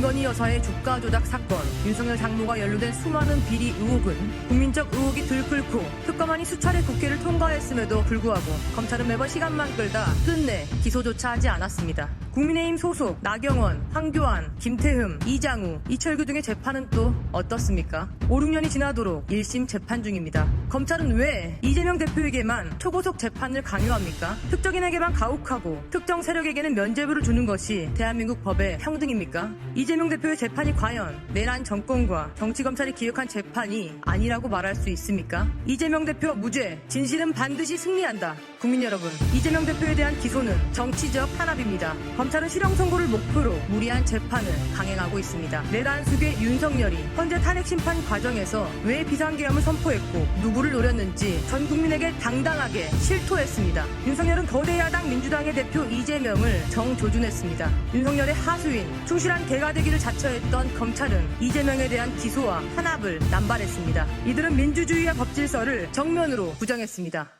김건희 여사의 주가 조작 사건, 윤석열 장모가 연루된 수많은 비리 의혹은 국민적 의혹이 들끓고 특검 안이 수차례 국회를 통과했음에도 불구하고 검찰은 매번 시간만 끌다 끝내 기소조차 하지 않았습니다. 국민의힘 소속 나경원, 황교안, 김태흠, 이장우, 이철규 등의 재판은 또 어떻습니까? 5, 6년이 지나도록 1심 재판 중입니다. 검찰은 왜 이재명 대표에게만 초고속 재판을 강요합니까? 특정인에게만 가혹하고 특정 세력에게는 면죄부를 주는 것이 대한민국 법의 평등입니까? 이재명 대표의 재판이 과연 내란 정권과 정치검찰이 기획한 재판이 아니라고 말할 수 있습니까? 이재명 대표 무죄, 진실은 반드시 승리한다. 국민 여러분, 이재명 대표에 대한 기소는 정치적 탄압입니다. 검찰은 실형 선고를 목표로 무리한 재판을 강행하고 있습니다. 내란 수계 윤석열이 현재 탄핵 심판 과정에서 왜 비상계엄을 선포했고 누구를 노렸는지 전 국민에게 당당하게 실토했습니다. 윤석열은 거대 야당 민주당의 대표 이재명을 정조준했습니다. 윤석열의 하수인 충실한 개가 되기를 자처했던 검찰은 이재명에 대한 기소와 탄압을 남발했습니다. 이들은 민주주의와 법질서를 정 면으로 부정했습니다.